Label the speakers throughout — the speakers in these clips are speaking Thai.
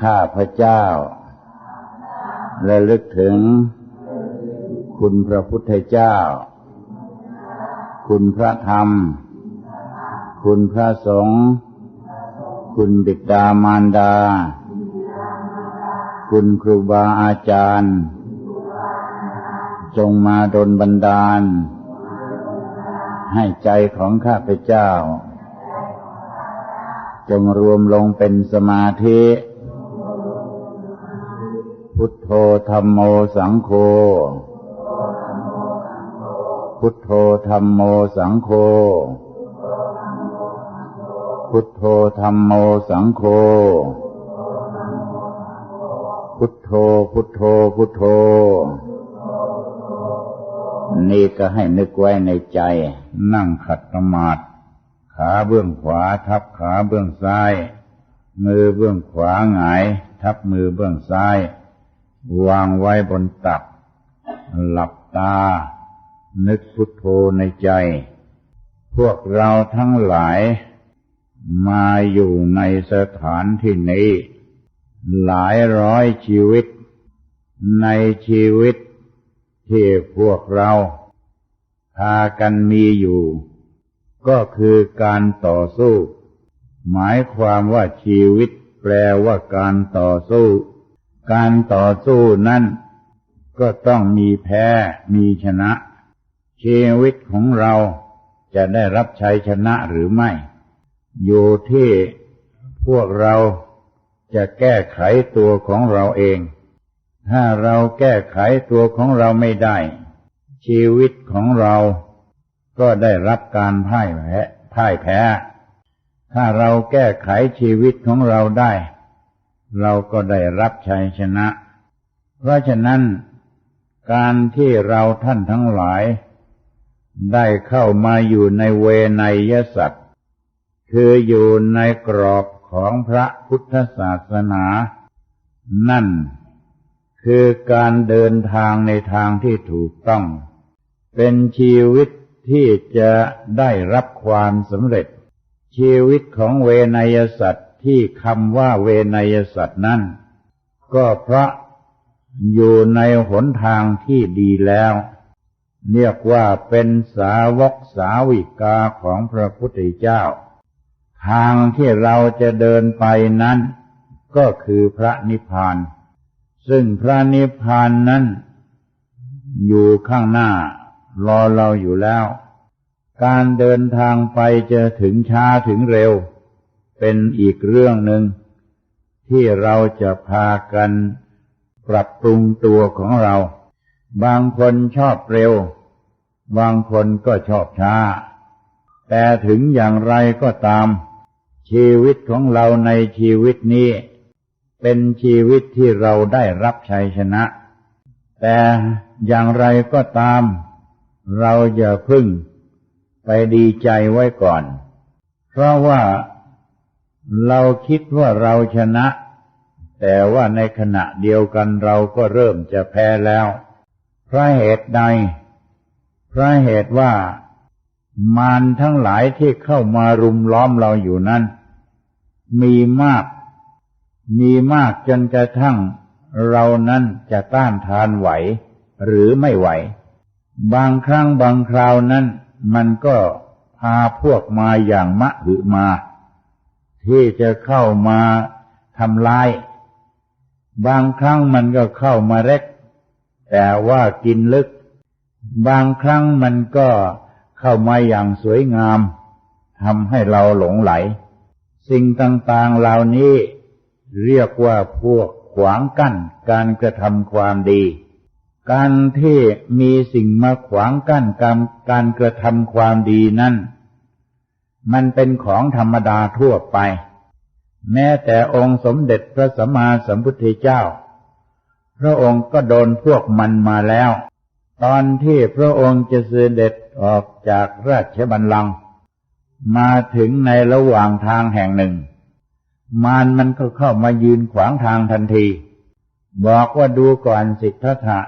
Speaker 1: ข้าพระเจ้า และลึกถึง คุณพระพุทธเจ้า คุณพระธรรม คุณพระสงฆ์คุณบิดามารดา คุณครูบาอาจารย์ จงมาดลบันดาล ให้ใจของข้าพเจ้า จงรวมลงเป็นสมาธิ พุทโธธรรมโมสังโฆ พุทโธธรรมโมสังโฆ พุทโธธรรมโมสังโฆ พุทโธพุทโธพุทโธ นี่ก็ให้นึกไว้ในใจ นั่งขัดสมาธิขาเบื้องขวาทับขาเบื้องซ้าย มือเบื้องขวาหงาย ทับมือเบื้องซ้าย วางไว้บนตัก หลับตา นึกพุทโธในใจ พวกเราทั้งหลายมาอยู่ในสถานที่นี้ หลายร้อยชีวิต ในชีวิตที่พวกเราพากันมีอยู่ ก็คือการต่อสู้ หมายความว่าชีวิตแปลว่าการต่อสู้ การต่อสู้นั้นก็ต้องมีแพ้มีชนะ ชีวิตของเราจะได้รับชัยชนะหรือไม่ อยู่ที่พวกเราจะแก้ไขตัวของเราเอง ถ้าเราแก้ไขตัวของเราไม่ได้ ชีวิตของเราก็ได้รับการพ่ายแพ้พ่ายแพ้ ถ้าเราแก้ไขชีวิตของเราได้ เราก็ได้รับชัยชนะ เพราะฉะนั้น การที่เราท่านทั้งหลาย ได้เข้ามาอยู่ในเวไนยสัตว์คืออยู่ในกรอบของพระพุทธศาสนา นั่นคือการเดินทางในทางที่ถูกต้อง เป็นชีวิตที่จะได้รับความสำเร็จ ชีวิตของเวนยสัตว์ ที่คำว่าเวนยสัตว์นั้น ก็เพราะอยู่ในหนทางที่ดีแล้ว เรียกว่าเป็นสาวกสาวิกาของพระพุทธเจ้า ทางที่เราจะเดินไปนั้น ก็คือพระนิพพาน ซึ่งพระนิพพานนั้น อยู่ข้างหน้ารอเราอยู่แล้ว การเดินทางไปจะถึงช้าถึงเร็ว เป็นอีกเรื่องหนึ่งที่เราจะพากันปรับปรุงตัวของเรา บางคนชอบเร็ว บางคนก็ชอบช้า แต่ถึงอย่างไรก็ตาม ชีวิตของเราในชีวิตนี้ เป็นชีวิตที่เราได้รับชัยชนะ แต่อย่างไรก็ตาม เราอย่าพึ่งไปดีใจไว้ก่อน เพราะว่า เราคิดว่าเราชนะ แต่ว่าในขณะเดียวกันเราก็เริ่มจะแพ้แล้วเพราะเหตุใดเพราะเหตุว่ามารทั้งหลายที่เข้ามารุมล้อมเราอยู่นั้น มีมาก มีมากจนกระทั่งเรานั้นจะต้านทานไหว หรือไม่ไหว บางครั้งบางคราวนั้น มันก็พาพวกมาอย่างมะหรือมา ที่จะเข้ามาทำลาย บางครั้งมันก็เข้ามาเล็ก แต่ว่ากินลึก บางครั้งมันก็เข้ามาอย่างสวยงามทำให้เราหลงไหล สิ่งต่างๆเหล่านี้เรียกว่าพวกขวางกั้นการกระทำความดี การที่มีสิ่งมาขวางกั้นการการกระทำความดีนั้น มันเป็นของธรรมดาทั่วไป แม้แต่องค์สมเด็จพระสัมมาสัมพุทธเจ้า พระองค์ก็โดนพวกมันมาแล้ว ตอนที่พระองค์จะเสด็จออกจากราชบัลลังก์มาถึงในระหว่างทางแห่งหนึ่ง มารมันก็เข้ามายืนขวางทางทันที บอกว่าดูก่อนสิทธัตถะ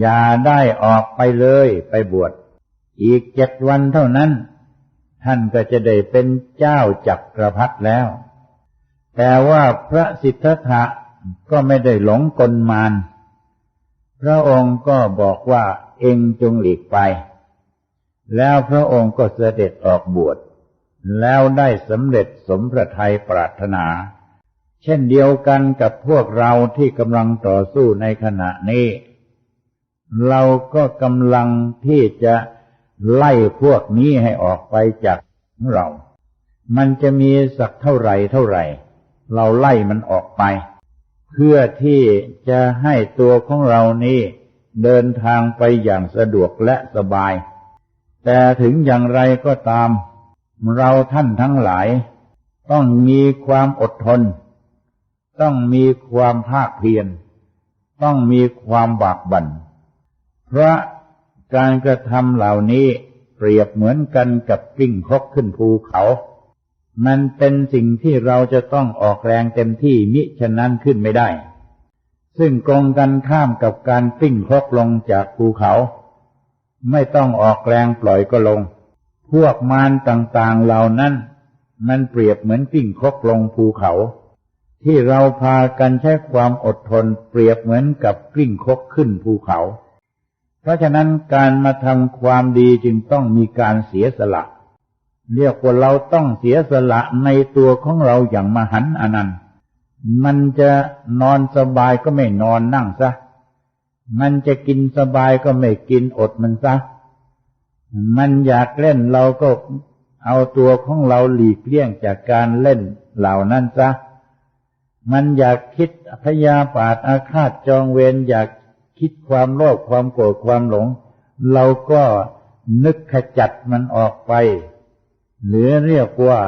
Speaker 1: อย่าได้ออกไปเลยไปบวช อีกเจ็ดวันเท่านั้น ท่านก็จะได้เป็นเจ้าจักรพรรดิแล้ว แต่ว่าพระสิทธัตถะก็ไม่ได้หลงกลมาน พระองค์ก็บอกว่าเองจงหลีกไป แล้วพระองค์ก็เสด็จออกบวช แล้วได้สำเร็จสมพระทัยปรารถนา เช่นเดียวกันกับพวกเราที่กำลังต่อสู้ในขณะนี้ เราก็กำลังที่จะ ไล่พวกนี้ให้ออกไปจากเรา มันจะมีสักเท่าไหร่เท่าไหร่ เราไล่มันออกไป เพื่อที่จะให้ตัวของเรานี้เดินทางไปอย่างสะดวกและสบาย แต่ถึงอย่างไรก็ตาม เราท่านทั้งหลาย ต้องมีความอดทน ต้องมีความภาคเพียร ต้องมีความบากบัน่นเพราะ การกระทำเหล่านี้เปรียบเหมือนกันกับกิ้งคกขึ้นภูเขา มันเป็นสิ่งที่เราจะต้องออกแรงเต็มที่มิฉะนั้นขึ้นไม่ได้ ซึ่งตรงกันข้ามกับการกิ้งคกลงจากภูเขา ไม่ต้องออกแรงปล่อยก็ลง พวกมารต่างๆเหล่านั้น มันเปรียบเหมือนกิ้งคกลงภูเขา ที่เราพากันใช้ความอดทนเปรียบเหมือนกับกลิ้งคกขึ้นภูเขา เพราะฉะนั้นการมาทำความดีจึงต้องมีการเสียสละ เรียกว่าเราต้องเสียสละในตัวของเราอย่างมหันอนันต์มันจะนอนสบายก็ไม่นอนนั่งซะ มันจะกินสบายก็ไม่กินอดมันซะ มันอยากเล่นเราก็เอาตัวของเราหลีกเลี่ยงจากการเล่นเหล่านั้นซะ มันอยากคิดพยาบาทอาฆาตจองเวรอยาก คิดความโลภความโกรธความหลง เราก็นึกขจัดมันออกไป หรือเรียกว่า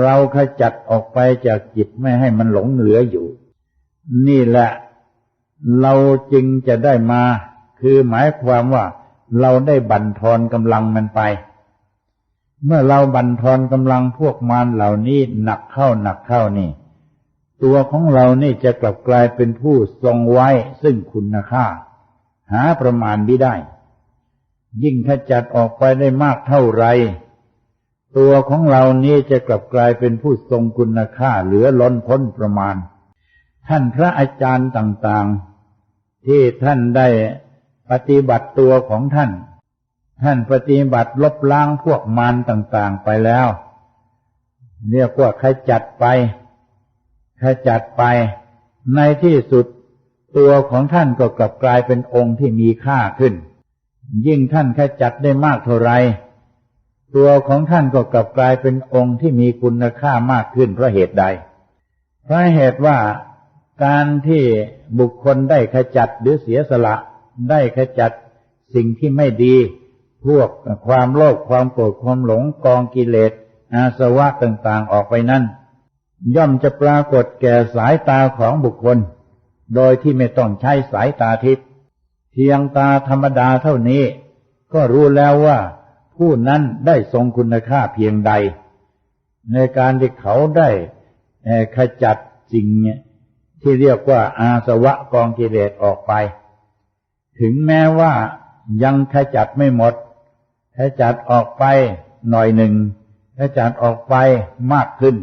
Speaker 1: เราขจัดออกไปจากจิตไม่ให้มันหลงเหลืออยู่ นี่แหละ เราจึงจะได้มา คือหมายความว่า เราได้บั่นทอนกำลังมันไป เมื่อเราบั่นทอนกำลังพวกมารเหล่านี้หนักเข้าหนักเข้านี่ ตัวของเรานี่จะกลับกลายเป็นผู้ทรงไว้ซึ่งคุณค่า หาประมาณไม่ได้ ยิ่งถ้าจัดออกไปได้มากเท่าไร ตัวของเรานี้จะกลับกลายเป็นผู้ทรงคุณค่าเหลือล้นพ้นประมาณ ท่านพระอาจารย์ต่างๆ ที่ท่านได้ปฏิบัติตัวของท่าน ท่านปฏิบัติลบล้างพวกมารต่างๆไปแล้ว เรียกว่าใครจัดไป ขจัดไป ในที่สุดตัวของท่านก็กลับกลายเป็นองค์ที่มีค่าขึ้น ยิ่งท่านขจัดได้มากเท่าไร ตัวของท่านก็กลับกลายเป็นองค์ที่มีคุณค่ามากขึ้นเพราะเหตุใด เพราะเหตุว่าการที่บุคคลได้ขจัดหรือเสียสละ ได้ขจัดสิ่งที่ไม่ดี พวกความโลภความโกรธความหลงกองกิเลสอาสวะต่างๆออกไปนั่น ย่อมจะปรากฏแก่สายตาของบุคคล โดยที่ไม่ต้องใช้สายตาทิพย์เพียงตาธรรมดาเท่านี้ ก็รู้แล้วว่า ผู้นั้นได้ทรงคุณค่าเพียงใด ในการที่เขาได้ขจัดสิ่งที่เรียกว่าอาสวะกองกิเลสออกไป ถึงแม้ว่ายังขจัดไม่หมดขจัดออกไปหน่อยหนึ่งขจัดออกไปมากขึ้น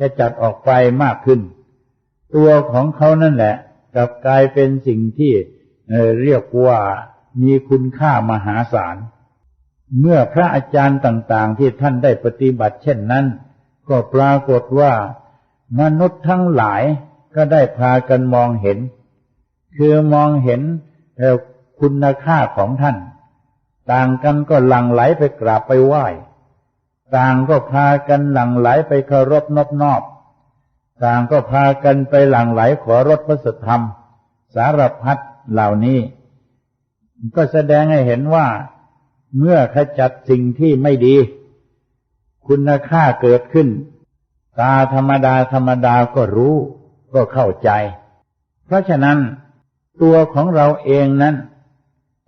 Speaker 1: จะจัดออกไปมากขึ้น ตัวของเขานั่นแหละกลับกลายเป็นสิ่งที่เรียกว่ามีคุณค่ามหาศาล เมื่อพระอาจารย์ต่างๆ ที่ท่านได้ปฏิบัติเช่นนั้น ก็ปรากฏว่ามนุษย์ทั้งหลายก็ได้พากันมองเห็น คือมองเห็นคุณค่าของท่าน ต่างกันก็หลั่งไหลไปกราบไปไหว้ ต่างก็พากันหลั่งไหลไปเคารพนอบนอบต่างก็พากันไปหลั่งไหลขอรถพระสธรรม สารพัดเหล่านี้ ก็แสดงให้เห็นว่าเมื่อขจัดสิ่งที่ไม่ดี คุณค่าเกิดขึ้น ตาธรรมดาธรรมดาก็รู้ก็เข้าใจ เพราะฉะนั้นตัวของเราเองนั้น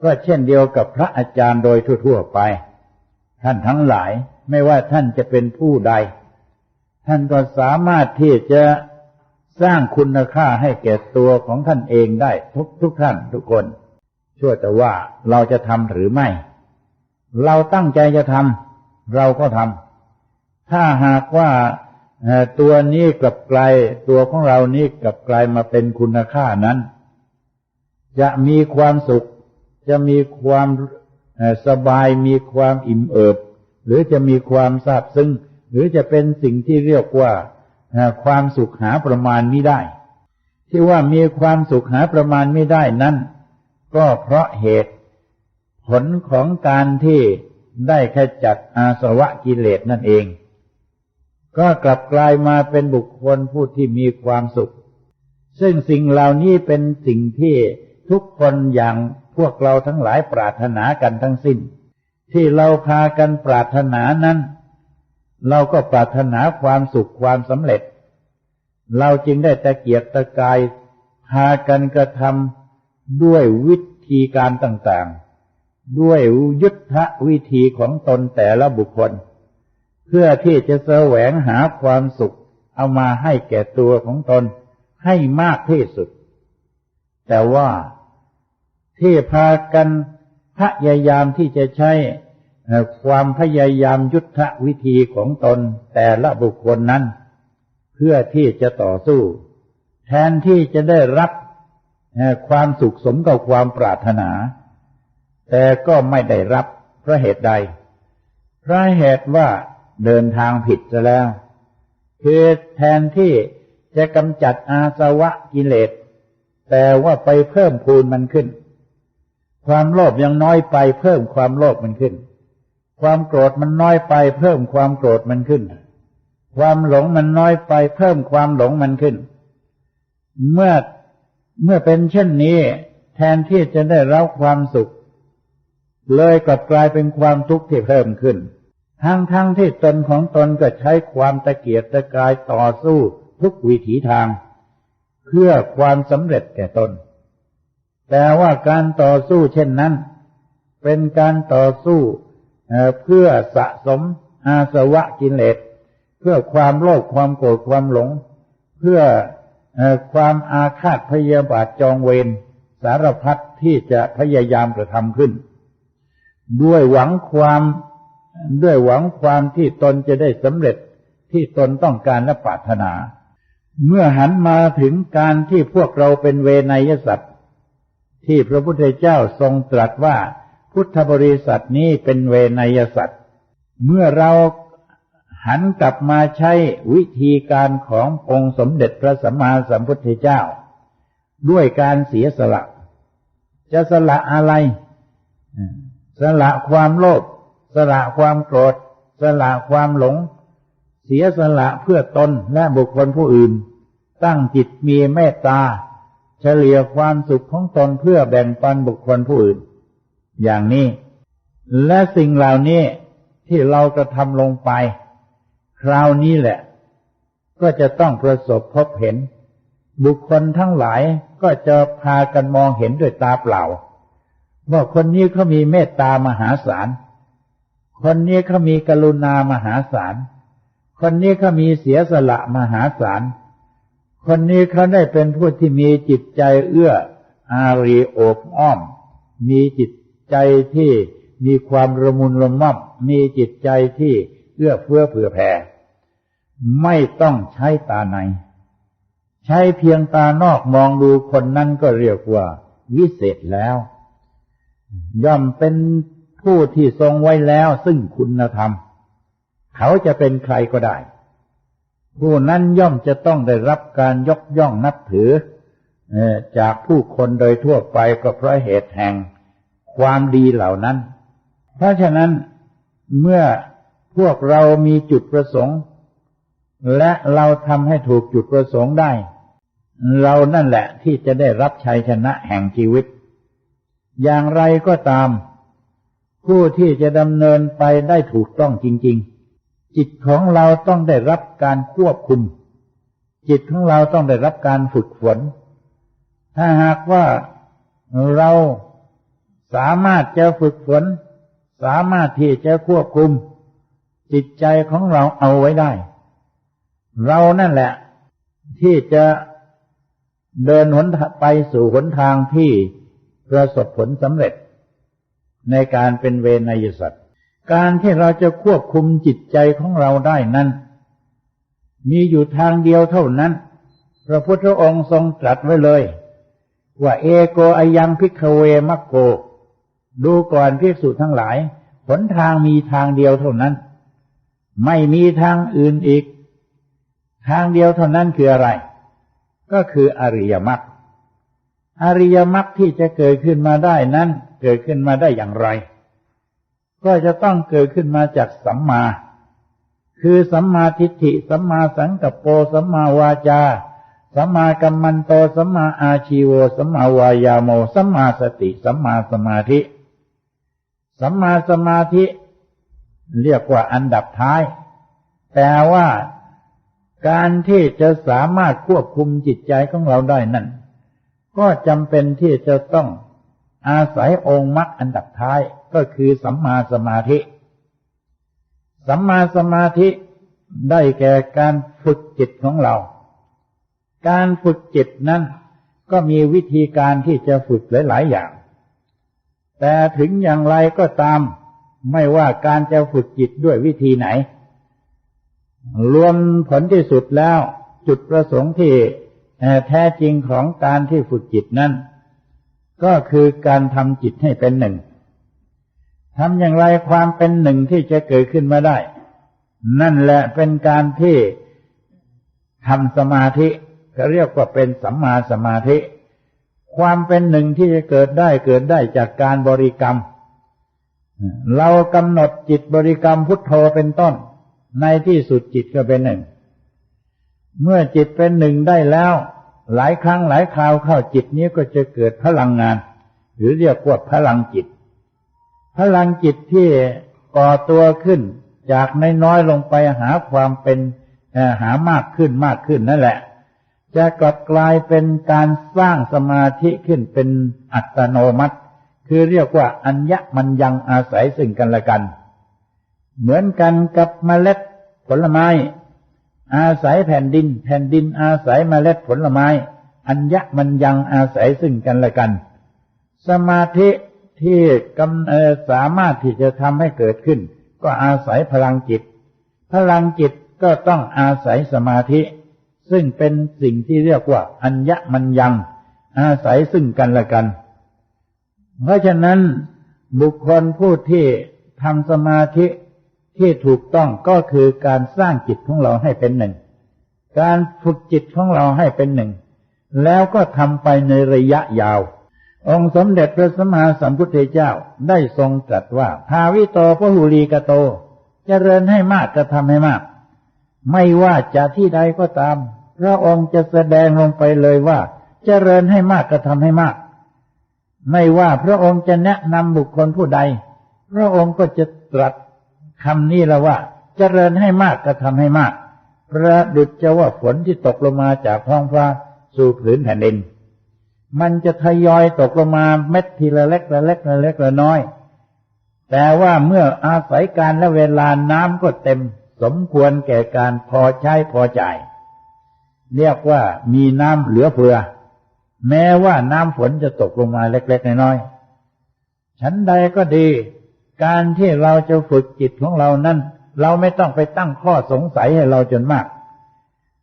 Speaker 1: ก็เช่นเดียวกับพระอาจารย์โดยทั่วๆไป ท่านทั้งหลาย ไม่ว่าท่านจะเป็นผู้ใด ท่านก็สามารถที่จะสร้างคุณค่าให้แก่ตัวของท่านเองได้ทุกทุกท่านทุกคน ชั่วแต่ว่าเราจะทำหรือไม่ เราตั้งใจจะทำเราก็ทำถ้าหากว่าตัวนี้กลับกลายตัวของเรานี้กลับกลายมาเป็นคุณค่านั้น จะมีความสุข จะมีความสบายมีความอิ่มเอิบ หรือจะมีความซาบซึ้งหรือจะเป็นสิ่งที่เรียกว่าความสุขหาประมาณไม่ได้ ที่ว่ามีความสุขหาประมาณไม่ได้นั้นก็เพราะเหตุ ผลของการที่ได้ขจัดอาสวะกิเลสนั่นเอง ก็กลับกลายมาเป็นบุคคลผู้ที่มีความสุข ซึ่งสิ่งเหล่านี้เป็นสิ่งที่ทุกคนอย่างพวกเราทั้งหลายปรารถนากันทั้งสิ้น ที่เราพากันปรารถนานั้น เราก็ปรารถนาความสุขความสำเร็จ เราจึงได้ตะเกียกตะกายพากันกระทำด้วยวิธีการต่างๆ ด้วยยุทธวิธีของตนแต่ละบุคคล เพื่อที่จะแสวงหาความสุขเอามาให้แก่ตัวของตนให้มากที่สุด แต่ว่าที่พากัน พยายามที่จะใช้ความพยายามยุทธวิธีของตนแต่ละบุคคลนั้น เพื่อที่จะต่อสู้ แทนที่จะได้รับความสุขสมกับความปรารถนา แต่ก็ไม่ได้รับเพราะเหตุใด เพราะเหตุว่าเดินทางผิดจะแล้ว คือแทนที่จะกำจัดอาสวะกิเลส แต่ว่าไปเพิ่มพูนมันขึ้น ความโลภยังน้อยไปเพิ่มความโลภมันขึ้น ความโกรธมันน้อยไปเพิ่มความโกรธมันขึ้น ความหลงมันน้อยไปเพิ่มความหลงมันขึ้น เมื่อเมื่อเป็นเช่นนี้ แทนที่จะได้รับความสุข เลยกลับกลายเป็นความทุกข์ที่เพิ่มขึ้น ทั้งทั้งที่ตนของตนก็ใช้ความตะเกียกตะกายต่อสู้ทุกวิถีทาง เพื่อความสำเร็จแก่ตน แต่ว่าการต่อสู้เช่นนั้น เป็นการต่อสู้เพื่อสะสมอาสวะกิเลสเพื่อความโลภความโกรธความหลง เพื่อความอาฆาตพยาบาทจองเวรสารพัดที่จะพยายามกระทำขึ้น ด้วยหวังความด้วยหวังความที่ตนจะได้สำเร็จที่ตนต้องการและปรารถนา เมื่อหันมาถึงการที่พวกเราเป็นเวนยสัตว ที่พระพุทธเจ้าทรงตรัสว่าพุทธบริษัทนี้เป็นเวนยสัตว์เมื่อเราหันกลับมาใช้วิธีการขององค์สมเด็จพระสัมมาสัมพุทธเจ้า ด้วยการเสียสละ จะสละอะไร สละความโลภสละความโกรธ สละความหลง เสียสละเพื่อตนและบุคคลผู้อื่น ตั้งจิตมีเมตตา เฉลี่ยความสุขของตนเพื่อแบ่งปันบุคคลผู้อื่น อย่างนี้ และสิ่งเหล่านี้ที่เรากระทำลงไป คราวนี้แหละ ก็จะต้องประสบพบเห็น บุคคลทั้งหลายก็จะพากันมองเห็นด้วยตาเปล่า ว่าคนนี้เขามีเมตตามหาศาล คนนี้เขามีกรุณามหาศาล คนนี้เขามีเสียสละมหาศาล คนนี้เขาได้เป็นผู้ที่มีจิตใจเอื้อ อารีโอบอ้อม มีจิตใจที่มีความระมุนระม่อมมีจิตใจที่เอื้อเฟื้อเผื่อแผ่ ไม่ต้องใช้ตาใน ใช้เพียงตานอกมองดูคนนั้นก็เรียกว่า วิเศษแล้ว ย่อมเป็นผู้ที่ทรงไว้แล้วซึ่งคุณธรรม เขาจะเป็นใครก็ได้ ผู้นั้นย่อมจะต้องได้รับการยกย่องนับถือจากผู้คนโดยทั่วไปก็เพราะเหตุแห่งความดีเหล่านั้น เพราะฉะนั้นเมื่อพวกเรามีจุดประสงค์ และเราทำให้ถูกจุดประสงค์ได้ เรานั่นแหละที่จะได้รับชัยชนะแห่งชีวิต อย่างไรก็ตาม ผู้ที่จะดำเนินไปได้ถูกต้องจริง ๆ จิตของเราต้องได้รับการควบคุม จิตของเราต้องได้รับการฝึกฝน ถ้าหากว่าเราสามารถจะฝึกฝน สามารถที่จะควบคุม จิตใจของเราเอาไว้ได้ เรานั่นแหละ ที่จะเดินหนไปสู่หนทางที่ประสบผลสำเร็จ ในการเป็นเวนยสัตว การที่เราจะควบคุมจิตใจของเราได้นั้น มีอยู่ทางเดียวเท่านั้น พระพุทธองค์ทรงตรัสไว้เลย ว่าเอโกอายังพิกเวมักโก ดูก่อนภิกษุทั้งหลาย หนทางมีทางเดียวเท่านั้น ไม่มีทางอื่นอีก ทางเดียวเท่านั้นคืออะไร ก็คืออริยมรรคอริยมรรคที่จะเกิดขึ้นมาได้นั้น เกิดขึ้นมาได้อย่างไร ก็จะต้องเกิดขึ้นมาจากสัมมา คือสัมมาทิฏฐิ สัมมาสังกัปโป สัมมาวาจา สัมมากัมมันโต สัมมาอาชีโว สัมมาวายาโม สัมมาสติ สัมมาสมาธิ สัมมาสมาธิ เรียกว่าอันดับท้าย แต่ว่าการที่จะสามารถควบคุมจิตใจของเราได้นั่นก็จำเป็นที่จะต้องอาศัยองค์มรรคอันดับท้าย ก็คือสัมมาสมาธิ สัมมาสมาธิได้แก่การฝึกจิตของเรา การฝึกจิตนั้นก็มีวิธีการที่จะฝึกหลายๆอย่าง แต่ถึงอย่างไรก็ตาม ไม่ว่าการจะฝึกจิตด้วยวิธีไหน รวมผลที่สุดแล้วจุดประสงค์ที่แท้จริงของการที่ฝึกจิตนั้น ก็คือการทำจิตให้เป็นหนึ่ง ทำอย่างไรความเป็นหนึ่งที่จะเกิดขึ้นมาได้ นั่นแหละเป็นการที่ทำสมาธิก็เรียกว่าเป็นสัมมาสมาธิ ความเป็นหนึ่งที่จะเกิดได้เกิดได้จากการบริกรรม เรากำหนดจิตบริกรรมพุทโธเป็นต้น ในที่สุดจิตก็เป็นหนึ่ง เมื่อจิตเป็นหนึ่งได้แล้ว หลายครั้งหลายคราวเข้าจิตนี้ก็จะเกิดพลังงาน หรือเรียกว่าพลังจิต พลังจิตที่ก่อตัวขึ้น จากน้อยๆลงไปหาความเป็นหามากขึ้นมากขึ้นนั่นแหละ จะกลับกลายเป็นการสร้างสมาธิขึ้นเป็นอัตโนมัติ คือเรียกว่าอัญญมันยังอาศัยซึ่งกันและกัน เหมือนกันกับเมล็ดผลไม้ อาศัยแผ่นดิน แผ่นดินอาศัยเมล็ดผลไม้ อัญญมันยังอาศัยซึ่งกันและกัน สมาธิ ที่กำสามารถที่จะทำให้เกิดขึ้น ก็อาศัยพลังจิต พลังจิตก็ต้องอาศัยสมาธิ ซึ่งเป็นสิ่งที่เรียกว่าอัญญมันยัง อาศัยซึ่งกันและกัน เพราะฉะนั้นบุคคลผู้ที่ทำสมาธิที่ถูกต้องก็คือการสร้างจิตของเราให้เป็นหนึ่ง การฝึกจิตของเราให้เป็นหนึ่ง แล้วก็ทำไปในระยะยาว องค์สมเด็จพระสัมมาสัมพุทธเจ้าได้ทรงตรัสว่า ภาวิโตพหุลีกโตจเจริญให้มากก็ทำให้มาก ไม่ว่าจะที่ใดก็ตาม พระองค์จะแสดงลงไปเลยว่าจเจริญให้มากก็ทำให้มาก ไม่ว่าพระองค์จะแนะนำบุคคลผู้ใด พระองค์ก็จะตรัสคำนี้ละว่าจเจริญให้มากก็ทำให้มาก ประดุจจะว่าฝนที่ตกลงมาจากท้องฟ้าสู่ผืนแผ่นดิน มันจะทยอยตกลงมาเม็ดทีละเล็กละเล็กละเล็กละน้อย แต่ว่าเมื่ออาศัยการและเวลาน้ำก็เต็ม สมควรแก่การพอใช้พอจ่าย เรียกว่ามีน้ำเหลือเฟือ แม้ว่าน้ำฝนจะตกลงมาเล็กๆน้อยๆชั้นใดก็ดี การที่เราจะฝึกจิตของเรานั้น เราไม่ต้องไปตั้งข้อสงสัยให้เราจนมาก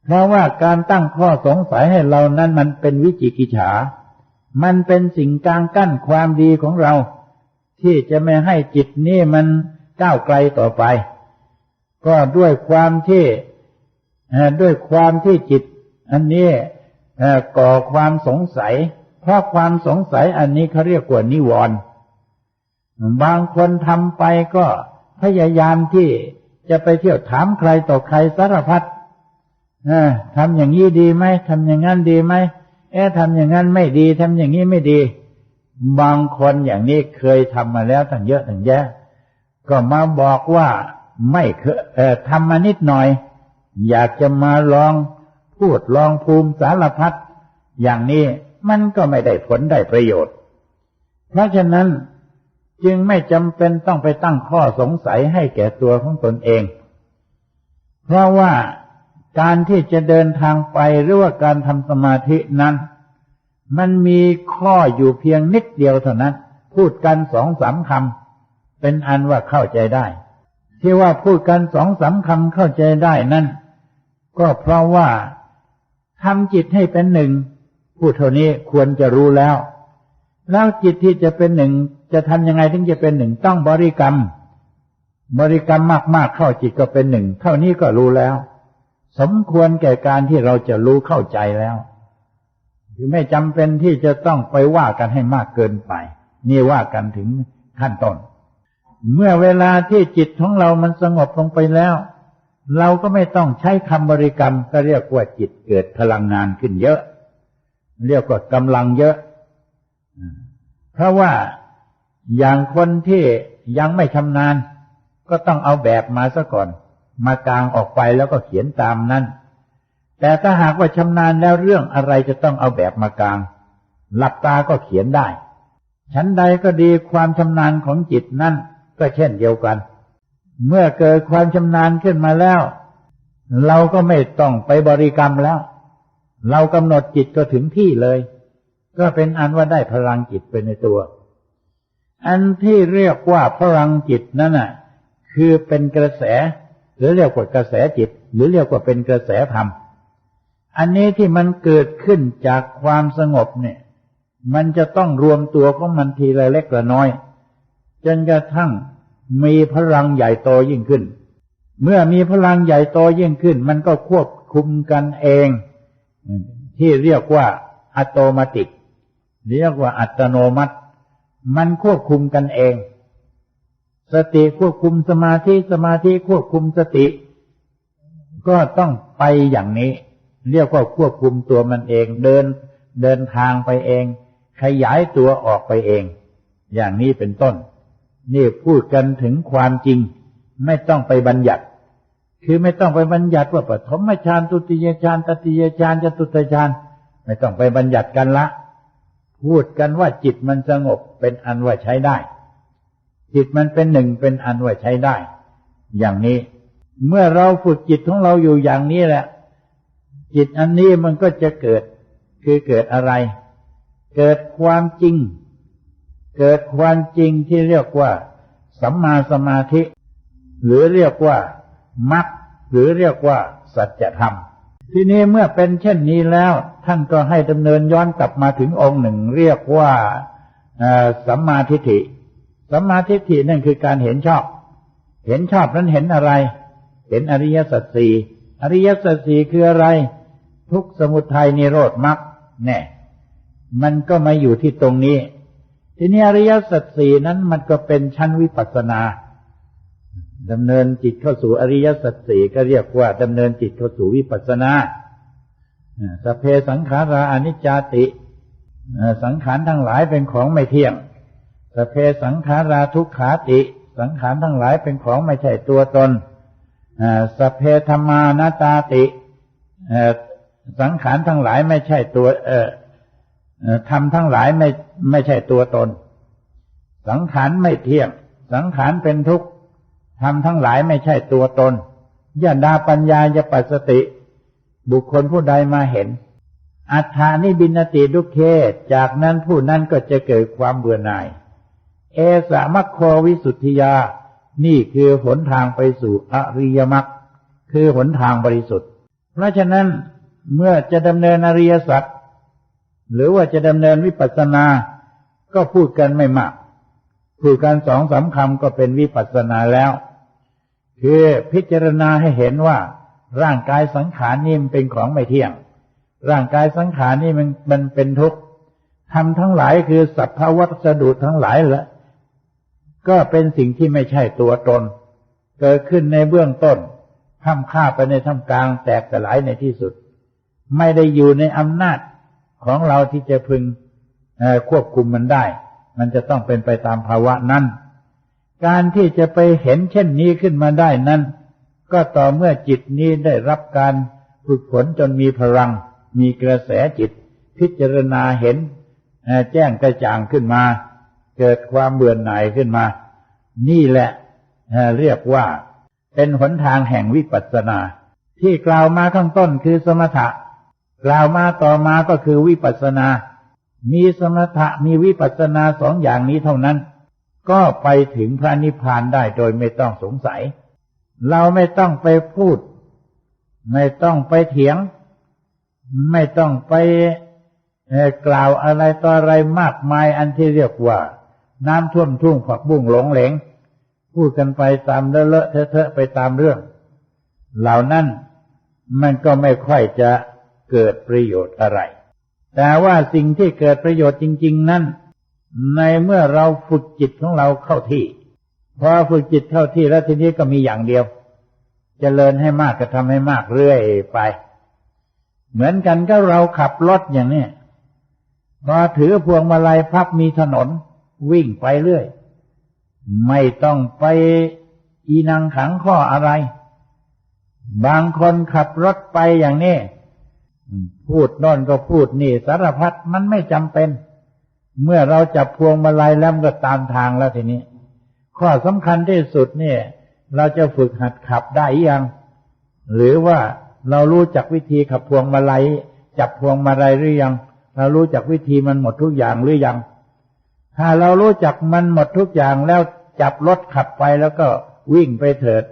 Speaker 1: เพราะว่าการตั้งข้อสงสัยให้เรานั้นมันเป็นวิจิกิจฉา มันเป็นสิ่งกลางกั้นความดีของเรา ที่จะไม่ให้จิตนี้มันก้าวไกลต่อไป ก็ด้วยความที่ด้วยความที่จิต อันนี้ก่อความสงสัย เพราะความสงสัยอันนี้เขาเรียกว่านิวรณ์บางคนทำไปก็พยายามที่จะไปเที่ยวถามใครต่อใครสารพัด ทำอย่างนี้ดีไหมทำอย่างนั้นดีไหมเอ๊ะทำอย่างนั้นไม่ดีทำอย่างนี้ไม่ดี บางคนอย่างนี้เคยทำมาแล้วตั้งเยอะตั้งแยะ ก็มาบอกว่าไม่เคยเอ่อทำมานิดหน่อย อยากจะมาลองพูดลองภูมิสารพัดอย่างนี้มันก็ไม่ได้ผลได้ประโยชน์ เพราะฉะนั้นจึงไม่จำเป็นต้องไปตั้งข้อสงสัยให้แก่ตัวของตนเอง เพราะว่า การที่จะเดินทางไปหรือว่าการทำสมาธินั้น มันมีข้ออยู่เพียงนิดเดียวเท่านั้น พูดกันสองสามคำเป็นอันว่าเข้าใจได้ ที่ว่าพูดกันสองสามคำเข้าใจได้นั้น
Speaker 2: ก็เพราะว่าทำจิตให้เป็นหนึ่งผู้เท่านี้ควรจะรู้แล้ว แล้วจิตที่จะเป็นหนึ่ง จะทำยังไงถึงจะเป็นหนึ่งต้องบริกรรม บริกรรมมากๆเข้าจิตก็เป็นหนึ่งเท่านี้ก็รู้แล้ว สมควรแก่การที่เราจะรู้เข้าใจแล้วคือไม่จำเป็นที่จะต้องไปว่ากันให้มากเกินไป นี่ว่ากันถึงขั้นต้น เมื่อเวลาที่จิตของเรามันสงบลงไปแล้ว เราก็ไม่ต้องใช้คำบริกรรมก็เรียกว่าจิตเกิดพลังงานขึ้นเยอะ เรียกว่ากำลังเยอะ เพราะว่าอย่างคนที่ยังไม่ชำนาญ ก็ต้องเอาแบบมาซะก่อน มากางออกไปแล้วก็เขียนตามนั้น แต่ถ้าหากว่าชำนาญแล้วเรื่องอะไรจะต้องเอาแบบมากาง หลับตาก็เขียนได้ ชั้นใดก็ดีความชำนาญของจิตนั่นก็เช่นเดียวกัน เมื่อเกิดความชำนาญขึ้นมาแล้ว เราก็ไม่ต้องไปบริกรรมแล้ว เรากำหนดจิตก็ถึงที่เลย ก็เป็นอันว่าได้พลังจิตเป็นในตัว อันที่เรียกว่าพลังจิตนั่นน่ะ คือเป็นกระแส หรือเรียกว่ากระแสจิต หรือเรียกว่าเป็นกระแสธรรม อันนี้ที่มันเกิดขึ้นจากความสงบเนี่ย มันจะต้องรวมตัวของมันทีละเล็กละน้อย จนกระทั่งมีพลังใหญ่โตยิ่งขึ้น เมื่อมีพลังใหญ่โตยิ่งขึ้น มันก็ควบคุมกันเอง ที่เรียกว่าอัตโนมัติ เรียกว่าอัตโนมัติ มันควบคุมกันเอง สติควบคุมสมาธิสมาธิควบคุมสติ ก็ต้องไปอย่างนี้ เรียกว่าควบคุมตัวมันเองเดิน เดินทางไปเอง ขยายตัวออกไปเอง อย่างนี้เป็นต้น นี่พูดกันถึงความจริง ไม่ต้องไปบัญญัติ คือไม่ต้องไปบัญญัติว่าปฐมฌานตุติยฌานตติยฌานจตุตฌานไม่ต้องไปบัญญัติกันละ พูดกันว่าจิตมันสงบเป็นอันว่าใช้ได้ จิตมันเป็นหนึ่งเป็นอันว่าใช้ได้ อย่างนี้ เมื่อเราฝึกจิตของเราอยู่อย่างนี้แหละ จิตอันนี้มันก็จะเกิด คือเกิดอะไร เกิดความจริง เกิดความจริงที่เรียกว่า สัมมาสมาธิ หรือเรียกว่ามรรคหรือเรียกว่าสัจธรรมทีนี้เมื่อเป็นเช่นนี้แล้ว ท่านก็ให้ดำเนินย้อนกลับมาถึงองค์หนึ่ง เรียกว่าสัมมาทิฏฐิ สัมมาทิฏฐินั่นคือการเห็นชอบ เห็นชอบนั้นเห็นอะไร เห็นอริยสัจสี่อริยสัจสี่คืออะไร ทุกสมุทัยนิโรธมรรคแน่มันก็มาอยู่ที่ตรงนี้ ทีนี้อริยสัจสี่นั้นมันก็เป็นชั้นวิปัสสนาดำเนินจิตเข้าสู่อริยสัจสี่ก็เรียกว่าดำเนินจิตเข้าสู่วิปัสสนาสเพสังขาราอนิจจติ สังขารทั้งหลายเป็นของไม่เที่ยง สเพสังขาราทุกขาติ สังขารทั้งหลายเป็นของไม่ใช่ตัวตนสเพธรรมานาตาติสังขารทั้งหลายไม่ใช่ตัวเออทำทั้งหลายไม่ไม่ใช่ตัวตน สังขารไม่เที่ยง สังขารเป็นทุกข์ทำทั้งหลายไม่ใช่ตัวตนยาดาปัญญายปัสสติ บุคคลผู้ใดมาเห็น อัฏฐานิบินติดุเคจากนั้นผู้นั้นก็จะเกิดความเบื่อหน่าย เอสามัคโควิสุทธิยา นี่คือหนทางไปสู่อริยมรรคคือหนทางบริสุทธิ์ เพราะฉะนั้นเมื่อจะดำเนินอริยสัจหรือว่าจะดำเนินวิปัสสนา ก็พูดกันไม่มาก พูดกันสองสาคำก็เป็นวิปัสสนาแล้ว คือพิจารณาให้เห็นว่า ร่างกายสังขารนี่มันเป็นของไม่เที่ยง ร่างกายสังขารนี่มันมันเป็นทุกข์ทำทั้งหลายคือสัพพวัสดุทั้งหลายละ ก็เป็นสิ่งที่ไม่ใช่ตัวตน เกิดขึ้นในเบื้องต้นทำข้าไปในท่ามกลางแตกสลายในที่สุด ไม่ได้อยู่ในอำนาจของเราที่จะพึงควบคุมมันได้ มันจะต้องเป็นไปตามภาวะนั้น การที่จะไปเห็นเช่นนี้ขึ้นมาได้นั้น ก็ต่อเมื่อจิตนี้ได้รับการฝึกฝนจนมีพลัง มีกระแสจิต พิจารณาเห็นแจ้งกระจ่างขึ้นมา เกิดความเบื่อหน่ายขึ้นมา นี่แหละเรียกว่า เป็นหนทางแห่งวิปัสสนา ที่กล่าวมาข้างต้นคือสมถะ กล่าวมาต่อมาก็คือวิปัสสนา มีสมถะมีวิปัสสนาสองอย่างนี้เท่านั้น ก็ไปถึงพระนิพพานได้โดยไม่ต้องสงสัย เราไม่ต้องไปพูด ไม่ต้องไปเถียง ไม่ต้องไปกล่าวอะไรต่ออะไรมากมายอันที่เรียกว่า น้ำท่วมทุ่งผักบุ้งหลงเหลง พูดกันไปตามเลอะเทอะไปตามเรื่อง เหล่านั้นมันก็ไม่ค่อยจะเกิดประโยชน์อะไร แต่ว่าสิ่งที่เกิดประโยชน์จริง ๆ นั้น ในเมื่อเราฝึกจิตของเราเข้าที่พอฝึกจิตเข้าที่แล้วทีนี้ก็มีอย่างเดียวจเจริญให้มากก็ทำให้มากเรื่อยไป เหมือนกันก็เราขับรถอย่างนี้พอถือพวงมาลัยพับมีถนน วิ่งไปเรื่อย ไม่ต้องไปอีนังขังข้ออะไร บางคนขับรถไปอย่างนี้ พูดนอนก็พูดนี่สารพัดมันไม่จำเป็น เมื่อเราจับพวงมาลัยแล้วก็ตามทางแล้วทีนี้ ข้อสำคัญที่สุดเนี่ย เราจะฝึกหัดขับได้ยัง หรือว่าเรารู้จักวิธีขับพวงมาลัยจับพวงมาลัยหรือยัง เรารู้จักวิธีมันหมดทุกอย่างหรือยัง ถ้าเรารู้จักมันหมดทุกอย่างแล้วจับรถขับไปแล้วก็วิ่งไปเถิด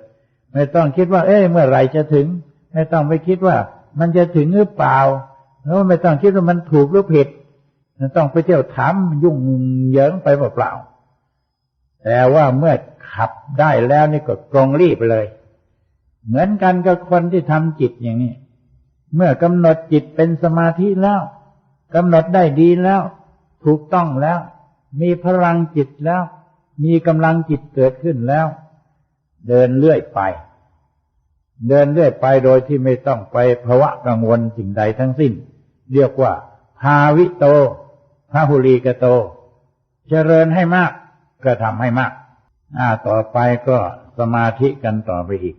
Speaker 2: ไม่ต้องคิดว่า เอ้ยเมื่อไหร่จะถึง ไม่ต้องไปคิดว่า มันจะถึงหรือเปล่าแล้วไม่ต้องคิดว่ามันถูกหรือผิดต้องไปเที่ยวถามยุ่งเหยิงไปเปล่าแต่ว่าเมื่อขับได้แล้วนี่ก็กรงรีบเลย เหมือนกันกับคนที่ทำจิตอย่างนี้เมื่อกำหนดจิตเป็นสมาธิแล้วกำหนดได้ดีแล้ว ถูกต้องแล้ว มีพลังจิตแล้ว มีกำลังจิตเกิดขึ้นแล้ว เดินเรื่อยไป เดินเรื่อยไปโดยที่ไม่ต้องไปภาวะกังวลสิ่งใดทั้งสิ้น เรียกว่าภาวิโตพาหุลีกโต เจริญให้มากก็ทำให้มาก อ่าต่อไปก็สมาธิกันต่อไปอีก